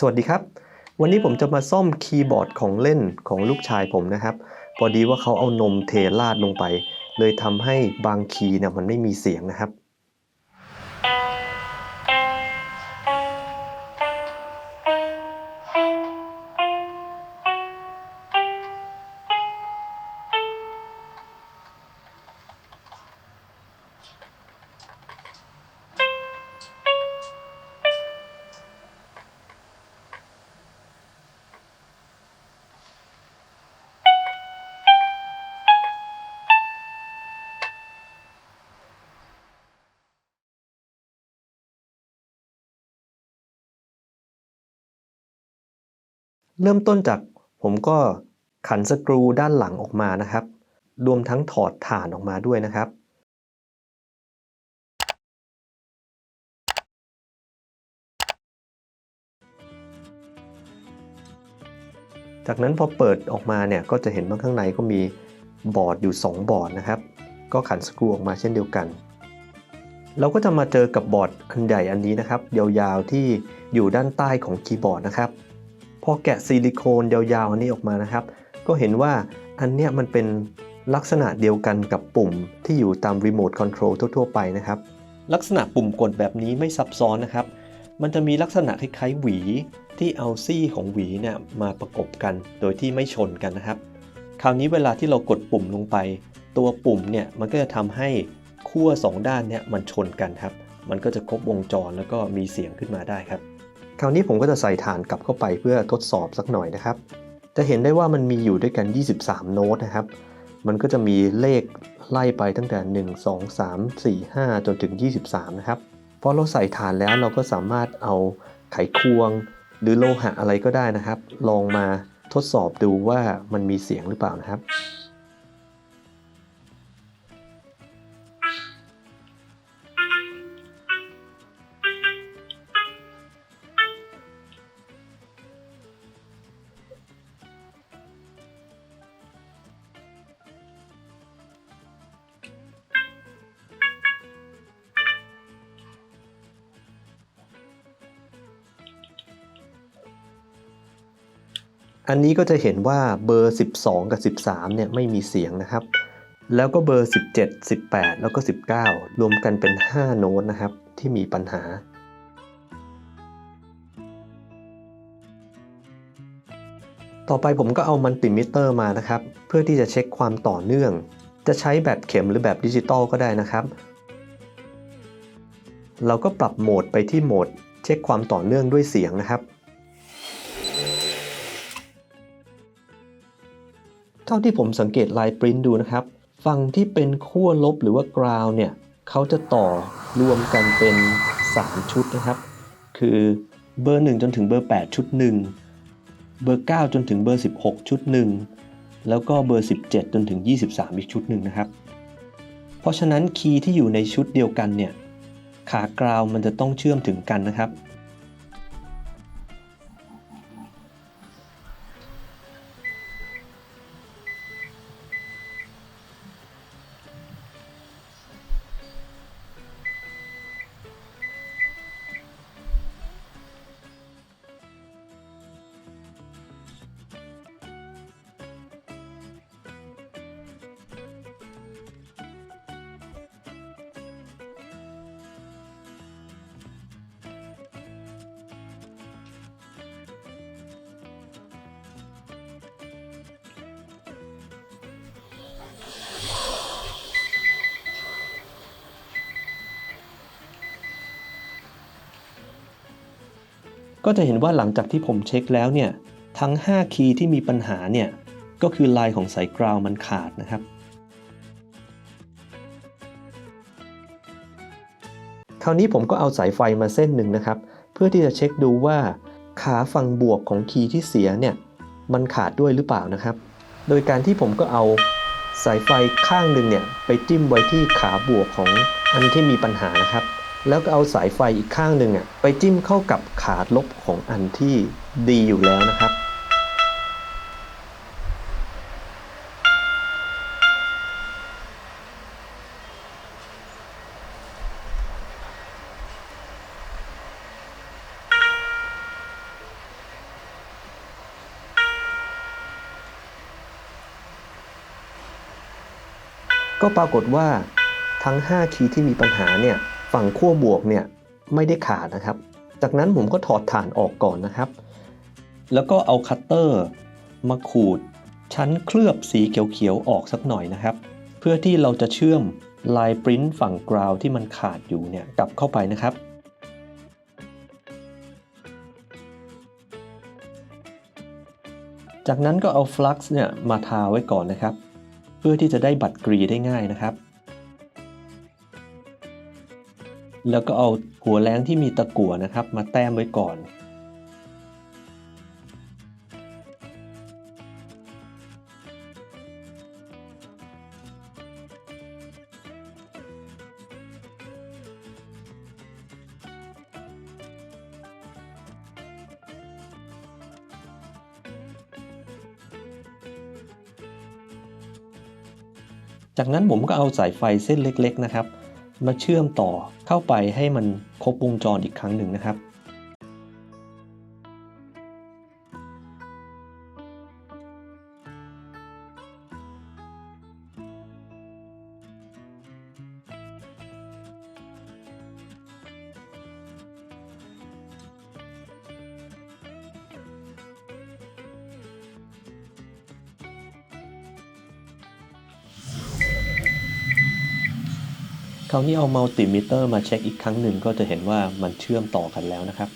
สวัสดีครับ วันนี้ผมจะมาซ่อมคีย์บอร์ดของเล่นของลูกชายผมนะครับ พอดีว่าเขาเอานมเทราดลงไป เลยทำให้บางคีย์เนี่ยมันไม่มีเสียงนะครับ เริ่มต้นจากผมก็ขันสกรูด้านหลังออกมานะครับ รวมทั้งถอดฐานออกมาด้วยนะครับ จากนั้นพอเปิดออกมาเนี่ยก็จะเห็นว่าข้างในก็มีบอร์ดอยู่ 2 บอร์ดนะครับ ก็ขันสกรูออกมาเช่นเดียวกัน เราก็จะมาเจอกับบอร์ดอันใหญ่อันนี้นะครับยาวๆที่อยู่ด้านใต้ของคีย์บอร์ดนะครับ พอแกะซิลิโคนยาวๆอันนี้ออกมานะครับ ก็เห็นว่าอันเนี้ยมันเป็นลักษณะเดียวกันกับปุ่มที่อยู่ตามรีโมทคอนโทรลทั่วๆไปนะครับ ลักษณะปุ่มกดแบบนี้ไม่ซับซ้อนนะครับ มันจะมีลักษณะคล้ายๆหวี ที่เอาซี่ของหวีเนี่ยมาประกบกัน โดยที่ไม่ชนกันนะครับ คราวนี้เวลาที่เรากดปุ่มลงไป ตัวปุ่มเนี่ยมันก็จะทำให้ขั้วสองด้านเนี่ยมันชนกันครับ มันก็จะครบวงจรแล้วก็มีเสียงขึ้นมาได้ครับ คราวนี้ผมก็จะใส่ฐานกลับเข้าไปเพื่อทดสอบสักหน่อยนะครับ จะเห็นได้ว่ามันมีอยู่ด้วยกัน 23 โน้ตนะครับ มันก็จะมีเลขไล่ไปตั้งแต่ 1 2 3 4 5 จนถึง 23 นะครับ พอเราใส่ฐานแล้วเราก็สามารถเอาไขควง หรือโลหะอะไรก็ได้นะครับ ลองมาทดสอบดูว่ามันมีเสียงหรือเปล่านะครับ อันนี้ก็จะเห็นว่าเบอร์ 12 กับ 13 เนี่ยไม่มีเสียงนะครับ แล้วก็เบอร์ 17 18 แล้วก็ 19 รวมกันเป็น 5 โน้ตนะครับ ที่มีปัญหา ต่อไปผมก็เอามัลติมิเตอร์มานะครับ เพื่อที่จะเช็คความต่อเนื่อง จะใช้แบบเข็มหรือแบบดิจิตอลก็ได้นะครับ เราก็ปรับโหมดไปที่โหมด เช็คความต่อเนื่องด้วยเสียงนะครับ เท่าที่ผมสังเกตลายปริ้นดูนะครับ ฝั่งที่เป็นขั้วลบหรือว่ากราวเนี่ยเขาจะต่อรวมกันเป็น 3 ชุดนะครับ คือเบอร์ 1 จนถึงเบอร์ 8 ชุดหนึ่งเบอร์ 9 จนถึงเบอร์ 16 ชุดหนึ่งแล้วก็เบอร์ 17 จนถึง 23 อีกชุดหนึ่งนะครับ เพราะฉะนั้นคีย์ที่อยู่ในชุดเดียวกันเนี่ยขากราวมันจะต้องเชื่อมถึงกันนะครับ ก็จะเห็นว่าหลังจากที่ผมเช็คแล้วเนี่ย ทั้ง 5 คีย์ที่มีปัญหาเนี่ย ก็คือลายของสายกราวมันขาดนะครับ คราวนี้ผมก็เอาสายไฟมาเส้นหนึ่งนะครับ เพื่อที่จะเช็คดูว่า ขาฝั่งบวกของคีย์ที่เสียเนี่ย มันขาดด้วยหรือเปล่านะครับ โดยการที่ผมก็เอาสายไฟข้างหนึ่งเนี่ยไปจิ้มไว้ที่ขาบวกของอันที่มีปัญหานะครับ แล้วก็เอาสายไฟอีกข้างหนึ่งอะไปจิ้มเข้ากับขาลบของอันที่ดีอยู่แล้วนะครับ ก็ปรากฏว่าทั้ง 5 คีย์ที่มีปัญหาเนี่ย ฝั่งขั้วบวกเนี่ยไม่ได้ขาดนะครับ จากนั้นผมก็ถอดฐานออกก่อนนะครับ แล้วก็เอาคัตเตอร์มาขูดชั้นเคลือบสีเขียวๆออกสักหน่อยนะครับ เพื่อที่เราจะเชื่อมลายปริ้นฝั่งกราวที่มันขาดอยู่เนี่ยกลับเข้าไปนะครับจากนั้นก็เอาฟลักซ์เนี่ยมาทาไว้ก่อนนะครับ เพื่อที่จะได้บัตรกรีได้ง่ายนะครับ แล้วก็เอาหัวแรงที่มีตะกั่วนะครับ มาแต้มไว้ก่อน จากนั้นผมก็เอาสายไฟเส้นเล็กๆนะครับ มาเชื่อมต่อ เข้าไปให้มันครบวงจรอีกครั้งหนึ่งนะครับ คราวนี้เอามัลติมิเตอร์มาเช็คอีกครั้งหนึ่งก็จะเห็นว่ามันเชื่อมต่อกันแล้วนะครับ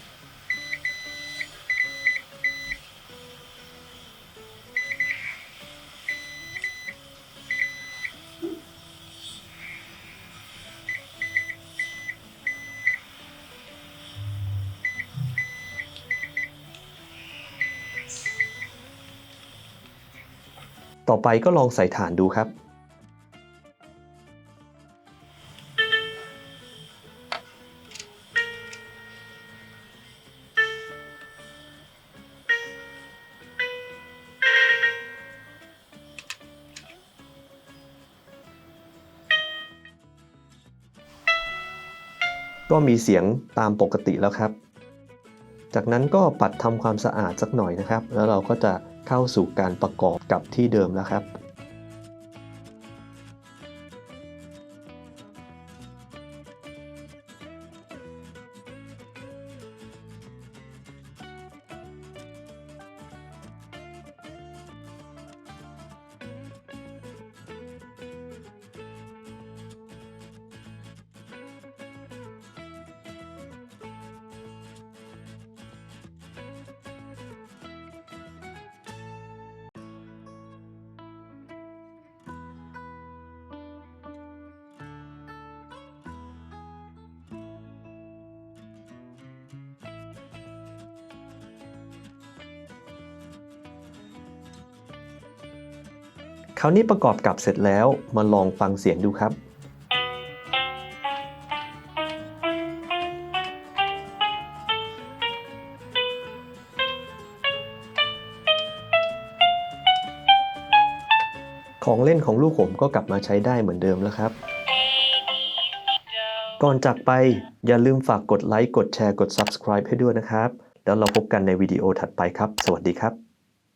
ต่อไปก็ลองใส่ฐานดูครับ ก็มีเสียงตามปกติแล้วครับ จากนั้นก็ปัดทำความสะอาดสักหน่อยนะครับ แล้วเราก็จะเข้าสู่การประกอบกับที่เดิมแล้วครับ คราวนี้ประกอบกับเสร็จแล้วมาลองฟังเสียงดูครับของเล่นของลูกผมก็กลับมาใช้ได้เหมือนเดิมแล้วครับ ก่อนจากไปอย่าลืมฝากกดไลค์ กดแชร์ กด Subscribe ให้ด้วยนะครับ แล้วเราพบกันในวิดีโอถัดไปครับ สวัสดีครับ